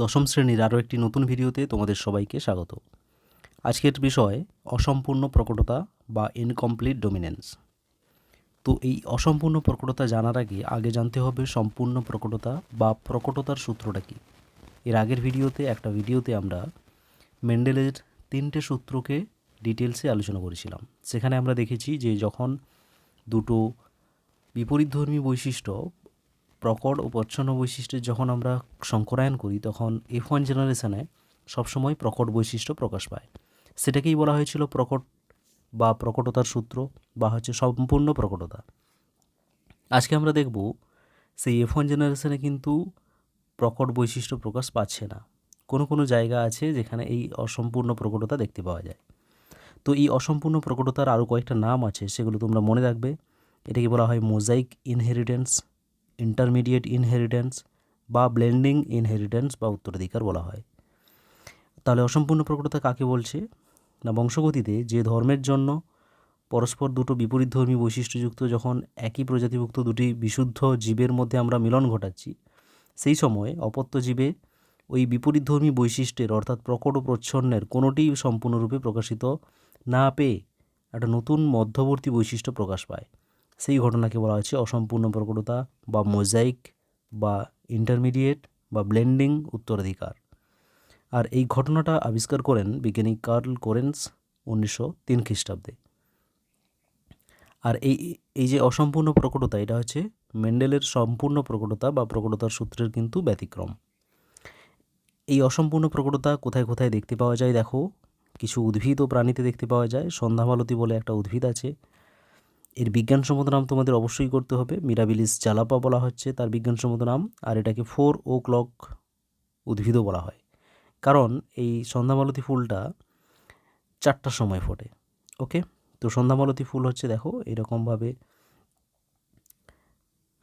দশম শ্রেণির আরও একটি নতুন ভিডিওতে তোমাদের সবাইকে স্বাগত। আজকের বিষয়, অসম্পূর্ণ প্রকটতা বা ইনকমপ্লিট ডোমিনেন্স তো এই অসম্পূর্ণ প্রকটতা জানার আগে আগে জানতে হবে সম্পূর্ণ প্রকটতা বা প্রকটতার সূত্রটা কী। এর আগের ভিডিওতে, একটা ভিডিওতে আমরা মেন্ডেলের তিনটে সূত্রকে ডিটেলসে আলোচনা করেছিলাম। সেখানে আমরা দেখেছি যে যখন দুটো বিপরীতধর্মী বৈশিষ্ট্য প্রকট ও প্রচ্ছন্ন বৈশিষ্ট্যের যখন আমরা সংকরায়ন করি, তখন এফ ওয়ান জেনারেশনে সবসময় প্রকট বৈশিষ্ট্য প্রকাশ পায়। সেটাকেই বলা হয়েছিল প্রকট বা প্রকটতার সূত্র বা হচ্ছে সম্পূর্ণ প্রকটতা। আজকে আমরা দেখব সেই এফ ওয়ান জেনারেশনে কিন্তু প্রকট বৈশিষ্ট্য প্রকাশ পাচ্ছে না। কোনো কোনো জায়গা আছে যেখানে এই অসম্পূর্ণ প্রকটতা দেখতে পাওয়া যায়। তো এই অসম্পূর্ণ প্রকটতার আরও কয়েকটা নাম আছে, সেগুলো তোমরা মনে রাখবে। এটাকে বলা হয় মোজাইক ইনহেরিটেন্স ইন্টারমিডিয়েট ইনহেরিটেন্স বা ব্লেন্ডিং ইনহেরিটেন্স বা উত্তরাধিকার বলা হয়। তাহলে অসম্পূর্ণ প্রকটতা কাকে বলছে? না, বংশগতিতে যে ধর্মের জন্য পরস্পর দুটো বিপরীতধর্মী বৈশিষ্ট্যযুক্ত যখন একই প্রজাতিভুক্ত দুটি বিশুদ্ধ জীবের মধ্যে আমরা মিলন ঘটাচ্ছি, সেই সময় অপত্য জীবে ওই বিপরীতধর্মী বৈশিষ্ট্যের অর্থাৎ প্রকট ও প্রচ্ছন্নের কোনোটিই সম্পূর্ণরূপে প্রকাশিত না পেয়ে একটা নতুন মধ্যবর্তী বৈশিষ্ট্য প্রকাশ পায়। সেই ঘটনাকে বলা হচ্ছে অসম্পূর্ণ প্রকটতা বা মোজাইক বা ইন্টারমিডিয়েট বা ব্লেন্ডিং উত্তরাধিকার। আর এই ঘটনাটা আবিষ্কার করেন বিজ্ঞানী কার্ল কোরেন্স উনিশশো তিন খ্রিস্টাব্দে। আর এই এই যে অসম্পূর্ণ প্রকটতা, এটা হচ্ছে মেন্ডেলের সম্পূর্ণ প্রকটতা বা প্রকটতার সূত্রের কিন্তু ব্যতিক্রম। এই অসম্পূর্ণ প্রকটতা কোথায় কোথায় দেখতে পাওয়া যায় দেখো? কিছু উদ্ভিদ ও প্রাণীতে দেখতে পাওয়া যায়। সন্ধ্যামালতী বলে একটা উদ্ভিদ আছে। এর বিজ্ঞানসম্মত নাম তোমাদের অবশ্যই করতে হবে। মিরাবিলিস জালাপা বলা হচ্ছে, তার বিজ্ঞানসম্মত নাম, আর এটাকে ফোর ও ক্লক উদ্ভিদও বলা হয়। কারণ এই সন্ধ্যামালতী ফুলটা চারটার সময় ফোটে, ওকে? তো সন্ধ্যামালতী ফুল হচ্ছে, দেখো, এরকমভাবে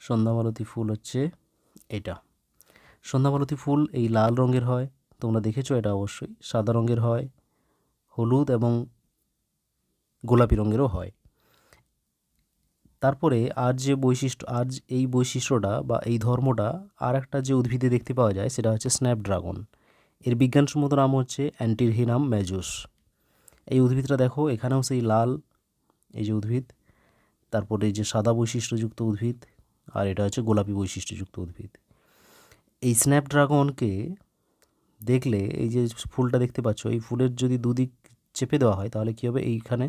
সন্ধ্যামালতী ফুল হচ্ছে এটা। সন্ধ্যামালতী ফুল এই লাল রঙের হয়, তোমরা দেখেছ এটা অবশ্যই। সাদা রঙের হয়, হলুদ এবং গোলাপি রঙেরও হয়। তারপরে আর যে বৈশিষ্ট্য, আর এই বৈশিষ্ট্যটা বা এই ধর্মটা আর একটা যে উদ্ভিদে দেখতে পাওয়া যায় সেটা হচ্ছে স্ন্যাপড্রাগন। এর বিজ্ঞানসম্মত নাম হচ্ছে অ্যান্টিরহিনাম ম্যাজুস এই উদ্ভিদটা দেখো, এখানেও সেই লাল, এই যে উদ্ভিদ, তারপরে যে সাদা বৈশিষ্ট্যযুক্ত উদ্ভিদ, আর এটা হচ্ছে গোলাপি বৈশিষ্ট্যযুক্ত উদ্ভিদ। এই স্ন্যাপড্রাগনকে দেখলে, এই যে ফুলটা দেখতে পাচ্ছ, এই ফুলের যদি দুদিক চেপে দেওয়া হয়, তাহলে কী হবে? এইখানে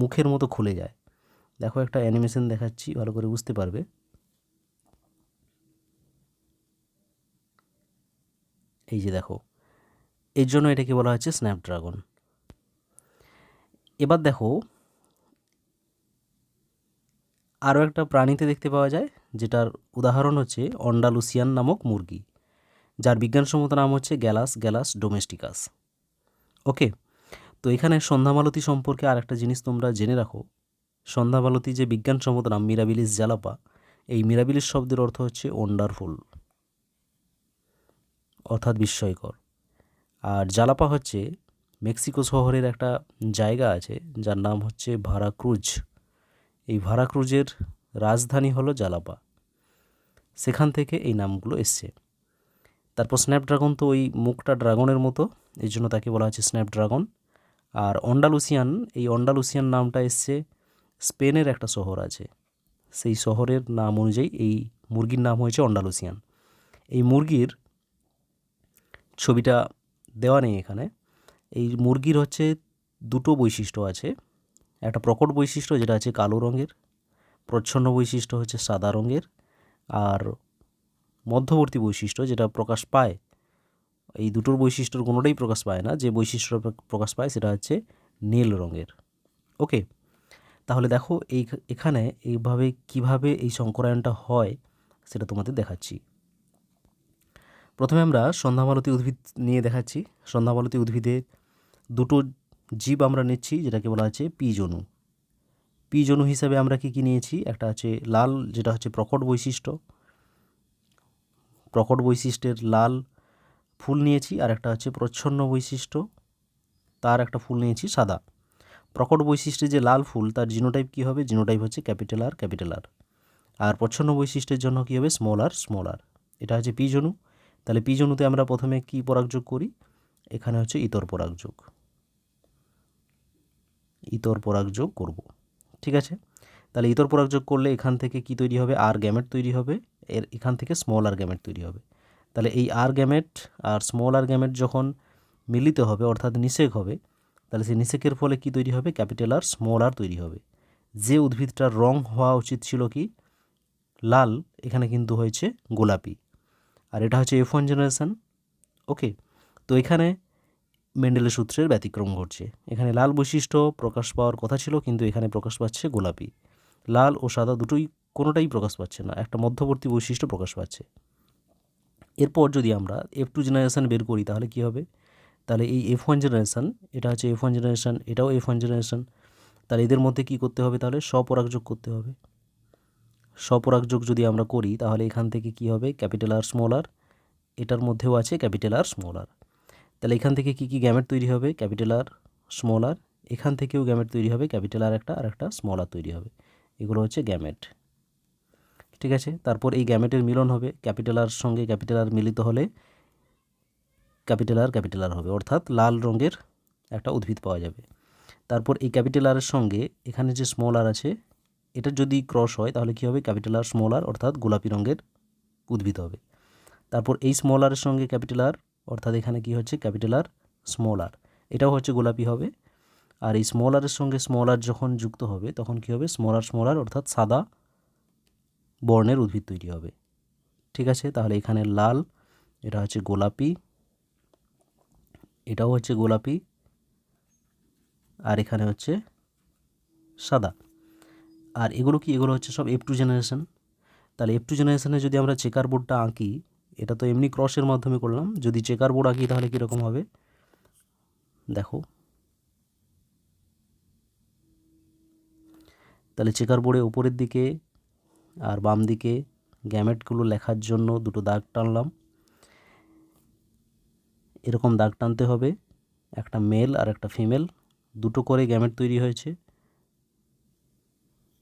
মুখের মতো খুলে যায়। দেখো একটা অ্যানিমেশন দেখাচ্ছি, ভালো করে বুঝতে পারবে। এই যে দেখো, এর জন্য এটাকে বলা হচ্ছে স্ন্যাপড্রাগন এবার দেখো, আরও একটা প্রাণীতে দেখতে পাওয়া যায়, যেটার উদাহরণ হচ্ছে অন্ডালুসিয়ান নামক মুরগি, যার বিজ্ঞানসম্মত নাম হচ্ছে গ্যালাস গ্যালাস ডোমেস্টিকাস ওকে তো এখানে সন্ধ্যামালতী সম্পর্কে আর একটা জিনিস তোমরা জেনে রাখো সন্ধ্যামালতী যে বিজ্ঞানসম্মত নাম মিরাবিলিস জালাপা এই মিরাবিলিস শব্দের অর্থ হচ্ছে ওন্ডারফুল অর্থাৎ বিস্ময়কর। আর জালাপা হচ্ছে মেক্সিকো শহরের একটা জায়গা আছে, যার নাম হচ্ছে ভারাক্রুজ। এই ভারাক্রুজের রাজধানী হলো জালাপা সেখান থেকে এই নামগুলো এসছে। তারপর স্ন্যাপড্রাগন তো ওই মুখটা ড্রাগনের মতো এই জন্য তাকে বলা হচ্ছে স্ন্যাপড্রাগন। আর অন্ডালুসিয়ান, এই অন্ডালুসিয়ান নামটা এসছে স্পেনের একটা শহর আছে। সেই শহরের নাম অনুযায়ী এই মুরগির নাম হয়েছে অন্ডালুসিয়ান। এই মুরগির ছবিটা দেওয়া নেই এখানে। এই মুরগির হচ্ছে দুটো বৈশিষ্ট্য আছে। একটা প্রকট বৈশিষ্ট্য যেটা আছে কালো রঙের, প্রচ্ছন্ন বৈশিষ্ট্য হচ্ছে সাদা রঙের, আর মধ্যবর্তী বৈশিষ্ট্য যেটা প্রকাশ পায়, এই দুটোর বৈশিষ্ট্যর কোনোটাই প্রকাশ পায় না। যে বৈশিষ্ট্য প্রকাশ পায় সেটা হচ্ছে নীল রঙের। ওকে তাহলে দেখো এই এখানে এইভাবে কীভাবে এই সংকরায়নটা হয় সেটা তোমাদের দেখাচ্ছি। প্রথমে আমরা সন্ধ্যামালতী উদ্ভিদ নিয়ে দেখাচ্ছি। সন্ধ্যামালতী উদ্ভিদে দুটো জীব আমরা নিচ্ছি, যেটাকে বলা হচ্ছে পিজনু পিজনু হিসাবে আমরা কি কী নিয়েছি? একটা আছে লাল, যেটা হচ্ছে প্রকট বৈশিষ্ট্য। প্রকট বৈশিষ্ট্যের লাল ফুল নিয়েছি, আর একটা হচ্ছে প্রচ্ছন্ন বৈশিষ্ট্য। তার একটা ফুল নিয়েছি সাদা। প্রকট বৈশিষ্ট্যে যে লাল ফুল, তার জিনোটাইপ কী হবে? জিনোটাইপ হচ্ছে ক্যাপিটাল আর ক্যাপিটাল আর আর প্রচ্ছন্ন বৈশিষ্ট্যের জন্য কী হবে? স্মল আর স্মল আর এটা হচ্ছে পিজনু তাহলে পি জনুতে আমরা প্রথমে কি পরাগযোগ করি? এখানে হচ্ছে ইতর পরাগযোগ ইতর পরাগযোগ করব। ঠিক আছে? তাহলে ইতর পরাগযোগ করলে এখান থেকে কি তৈরি হবে? আর গ্যামেট তৈরি হবে। এর এখান থেকে স্মল আর গ্যামেট তৈরি হবে। তাহলে এই আর গ্যামেট আর স্মল আর গ্যামেট যখন মিলিত হবে, অর্থাৎ নিষেক হবে তাহলে সেই নিষেকের ফলে কি তৈরি হবে? ক্যাপিটাল আর স্মল আর তৈরি হবে। যে উদ্ভিদটার রং হওয়া উচিত ছিল কি? লাল, এখানে কিন্তু হয়েছে গোলাপি। আর এটা হচ্ছে এফ ওয়ান জেনারেশান ওকে তো এখানে মেন্ডেলের সূত্রের ব্যতিক্রম ঘটছে। এখানে লাল বৈশিষ্ট্য প্রকাশ পাওয়ার কথা ছিল, কিন্তু এখানে প্রকাশ পাচ্ছে গোলাপি। লাল ও সাদা দুটোই কোনোটাই প্রকাশ পাচ্ছে না, একটা মধ্যবর্তী বৈশিষ্ট্য প্রকাশ পাচ্ছে। এরপর যদি আমরা এফ টু জেনারেশান বের করি, তাহলে কি হবে? তাহলে এই এফ ওয়ান জেনারেশান এটা হচ্ছে এফ ওয়ান জেনারেশান এটাও এফ ওয়ান জেনারেশান তাহলে এদের মধ্যে কি করতে হবে তাহলে? স্বপরাগযোগ করতে হবে। স্বপরাগযোগ যদি আমরা করি, তাহলে এখান থেকে কি হবে? ক্যাপিটাল আর স্মল আর এটার মধ্যেও আছে ক্যাপিটাল আর স্মল আর তাহলে এখান থেকে কি কি গ্যামেট তৈরি হবে? ক্যাপিটাল আর স্মল আর এখান থেকেও গ্যামেট তৈরি হবে ক্যাপিটাল আর একটা আর একটা স্মল আর তৈরি হবে। এগুলো হচ্ছে গ্যামেট ঠিক আছে? তারপর এই গ্যামেটের মিলন হবে। ক্যাপিটাল আর সঙ্গে ক্যাপিটাল আর মিলিত হলে ক্যাপিটাল আর ক্যাপিটাল আর হবে, অর্থাৎ লাল রঙের একটা উদ্ভিদ পাওয়া যাবে। তারপর এই ক্যাপিটাল আরের সঙ্গে এখানে যে স্মল আর আছে, এটা যদি ক্রস হয় তাহলে কী হবে? ক্যাপিটাল আর স্মল আর অর্থাৎ গোলাপি রঙের উদ্ভিদ হবে। তারপর এই স্মল আরের সঙ্গে ক্যাপিটাল আর অর্থাৎ এখানে কি হচ্ছে? ক্যাপিটাল আর স্মল আর এটাও হচ্ছে গোলাপি হবে। আর এই স্মল আরের সঙ্গে স্মল আর যখন যুক্ত হবে, তখন কি হবে? স্মল আর স্মল আর অর্থাৎ সাদা বর্ণের উদ্ভিদ তৈরি হবে। ঠিক আছে? তাহলে এখানে লাল, এটা হচ্ছে গোলাপি এটাও হচ্ছে গোলাপি আর এখানে হচ্ছে সাদা। আর এগুলো কি? এগুলো হচ্ছে সব এফ টু জেনারেশন তাহলে এফ টু জেনারেশনে যদি আমরা চেকার বোর্ডটা আঁকি, এটা তো এমনি ক্রসের মাধ্যমে করলাম। যদি চেকার বোর্ড আঁকি তাহলে কীরকম হবে? দেখো। তাহলে চেকার বোর্ডে উপরের দিকে আর বাম দিকে গ্যামেটগুলো লেখার জন্য দুটো দাগ টানলাম। এরকম দাগ টানতে হবে। একটা মেল আর একটা ফিমেল দুটো করে গ্যামেট তৈরি হয়েছে।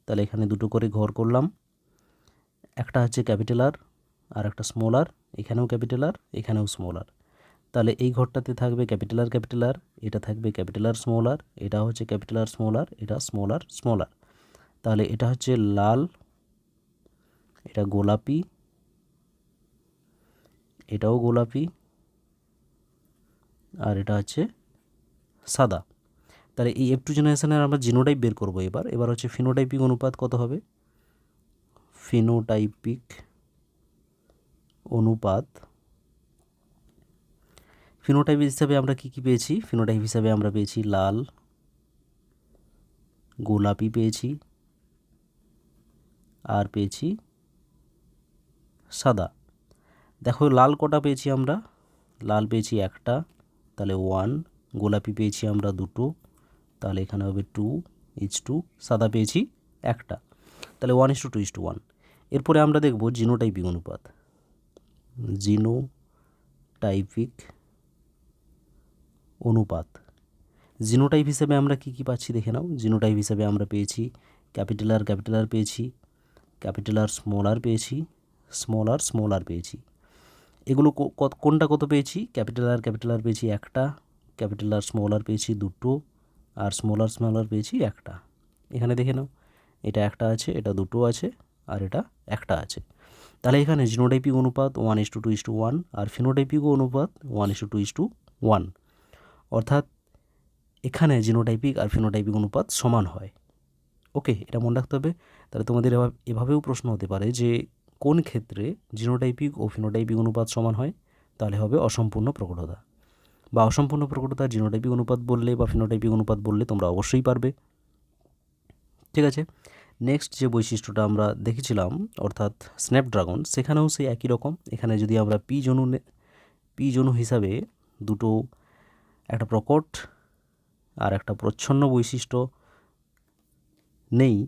তাহলে এখানে দুটো করে ঘর করলাম। একটা হচ্ছে ক্যাপিটাল আর আর একটা স্মল আর এখানেও ক্যাপিটাল আর এখানেও স্মল আর তাহলে এই ঘরটাতে থাকবে ক্যাপিটাল আর ক্যাপিটাল আর এটা থাকবে ক্যাপিটাল আর স্মল আর এটা হচ্ছে ক্যাপিটাল আর স্মল আর এটা স্মল আর স্মল আর তাহলে এটা হচ্ছে লাল, এটা গোলাপি, এটাও গোলাপি। আর এটা হচ্ছে সাদা। তাহলে এই এফ টু জেনারেশনের আমরা জিনোটাইপ বের করব এবার। এবার হচ্ছে ফিনোটাইপিক অনুপাত কত হবে? ফিনোটাইপিক অনুপাত ফিনোটাইপ হিসাবে আমরা কি কি পেয়েছি? ফিনোটাইপ হিসাবে আমরা পেয়েছি লাল, গোলাপি পেয়েছি, আর পেয়েছি সাদা। দেখো লাল কটা পেয়েছি আমরা? লাল পেয়েছি একটা তাহলে ওয়ান গোলাপি পেয়েছি আমরা দুটো, তাহলে এখানে হবে টু ইচ টু সাদা পেয়েছি একটা। তাহলে one is to two is to one এরপরে আমরা দেখব জিনোটাইপিক অনুপাত। জিনো টাইপিক অনুপাত। জিনোটাইপ হিসেবে আমরা কি কি পাচ্ছি দেখে নাও। জিনোটাইপ হিসেবে আমরা পেয়েছি ক্যাপিটাল আর ক্যাপিটাল আর পেয়েছি ক্যাপিটাল আর স্মল আর পেয়েছি স্মল আর স্মল আর পেয়েছি। এগুলো কোনটা কত পেয়েছি? ক্যাপিটাল আর ক্যাপিটাল আর পেয়েছি একটা। ক্যাপিটাল আর স্মল আর পেয়েছি দুটো। আর স্মলার স্মলার পেয়েছি একটা। এখানে দেখে নাও। এটা একটা আছে, এটা দুটো আছে, আর এটা একটা আছে। তাহলে এখানে জিনোটাইপিক অনুপাত one is to two is to one R phenotypic অনুপাত one is to two is to one অর্থাৎ এখানে জিনোটাইপিক আর ফিনোটাইপিক অনুপাত সমান হয়। ওকে এটা মনে রাখতে হবে। তাহলে তোমাদের এভাবেও প্রশ্ন হতে পারে যে কোন ক্ষেত্রে জিনোটাইপিক ও ফিনোটাইপিক অনুপাত সমান হয়, তাহলে হবে অসম্পূর্ণ প্রকটতা। বা অসম্পূর্ণ প্রকটতা জিনোটাইপিক অনুপাত বললে বা ফিনোটাইপিক অনুপাত বললে তোমরা অবশ্যই পারবে। ঠিক আছে? নেক্সট যে বৈশিষ্ট্যটা আমরা দেখেছিলাম, অর্থাৎ স্ন্যাপড্রাগন সেখানেও সেই একই রকম। এখানে যদি আমরা পি জনু পি জনু হিসাবে দুটো একটা প্রকট আর একটা প্রচ্ছন্ন বৈশিষ্ট্য নেই,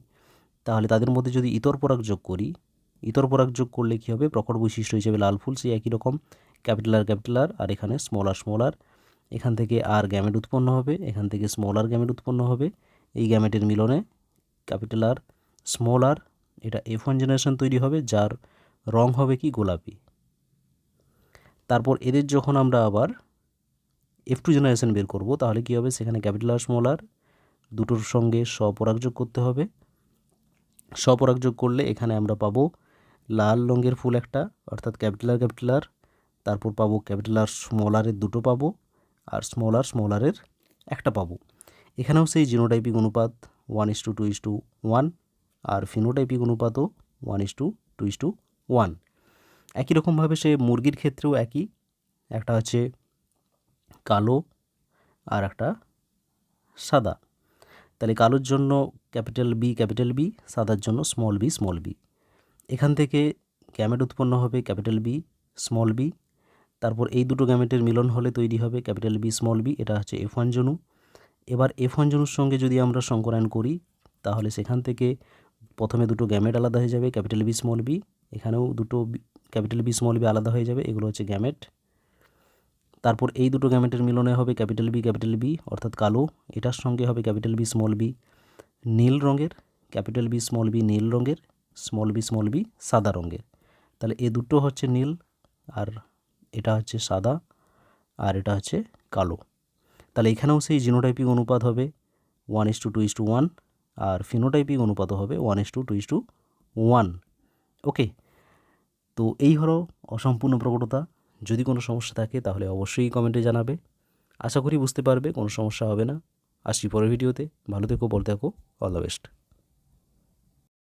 তাহলে তাদের মধ্যে যদি ইতর পরাগ যোগ করি ইতর পরাগ যোগ করলে কী হবে? প্রকট বৈশিষ্ট্য হিসেবে লাল ফুল, সেই একই রকম। ক্যাপিটাল আর ক্যাপিটাল আর আর এখানে স্মল আর স্মল আর। এখান থেকে আর গ্যামেট উৎপন্ন হবে, এখান থেকে স্মল আর গ্যামেট উৎপন্ন হবে। এই গ্যামেটের মিলনে ক্যাপিটাল আর স্মল আর এটা এফ ওয়ান জেনারেশন তৈরি হবে, যার রং হবে কি? গোলাপি। তারপর এদের যখন আমরা আবার এফ টু জেনারেশন বের করব, তাহলে কী হবে? সেখানে ক্যাপিটাল আর স্মল আর দুটোর সঙ্গে স্বপরাগ যোগ করতে হবে। স্বপরাগ যোগ করলে এখানে আমরা পাবো লাল রঙের ফুল একটা, অর্থাৎ ক্যাপিটাল আর ক্যাপিটাল আর। তারপর পাবো ক্যাপিটাল আর স্মল দুটো পাবো, আর স্মল আর স্মল একটা পাবো। এখানেও সেই জিনোটাইপিক অনুপাত one is to two is to one R phenotypic অনুপাতও one is to two is to one একই রকমভাবে সে মুরগির ক্ষেত্রেও একই, একটা হচ্ছে কালো আর একটা সাদা। তাহলে কালোর জন্য ক্যাপিটাল বি ক্যাপিটাল বি সাদার জন্য স্মল বি স্মল বি এখান থেকে গ্যামেট উৎপন্ন হবে ক্যাপিটাল বি স্মল বি তারপর এই দুটো গ্যামেটের মিলন হলে তৈরি হবে ক্যাপিটাল বি স্মল বি এটা হচ্ছে এফ ওয়ান জনু। এবার এফ ওয়ান জনুর সঙ্গে যদি আমরা সংকরায়ন করি, তাহলে সেখান থেকে প্রথমে দুটো গ্যামেট আলাদা হয়ে যাবে ক্যাপিটাল বি স্মল বি এখানেও দুটো ক্যাপিটাল বি স্মল বি আলাদা হয়ে যাবে, এগুলো হচ্ছে গ্যামেট তারপর এই দুটো গ্যামেটের মিলনে হবে ক্যাপিটাল বি ক্যাপিটাল বি অর্থাৎ কালো। এটার সঙ্গে হবে ক্যাপিটাল বি স্মল বি নীল রঙের। ক্যাপিটাল বি স্মল বি নীল রঙের। স্মল বি স্মল বি সাদা রঙের। তাহলে এ দুটো হচ্ছে নীল আর এটা হচ্ছে সাদা আর এটা হচ্ছে কালো। তাহলে এখানেও সেই জিনোটাইপিক অনুপাত হবে one is to two is to one R phenotypic অনুপাত হবে one is to two is to one okay তো এই হলো অসম্পূর্ণ প্রকটতা। যদি কোনো সমস্যা থাকে তাহলে অবশ্যই কমেন্টে জানাবে। আশা করি বুঝতে পারবে, কোনো সমস্যা হবে না। আসছি পরের ভিডিওতে। ভালো থেকো বলতে থাকো। All the best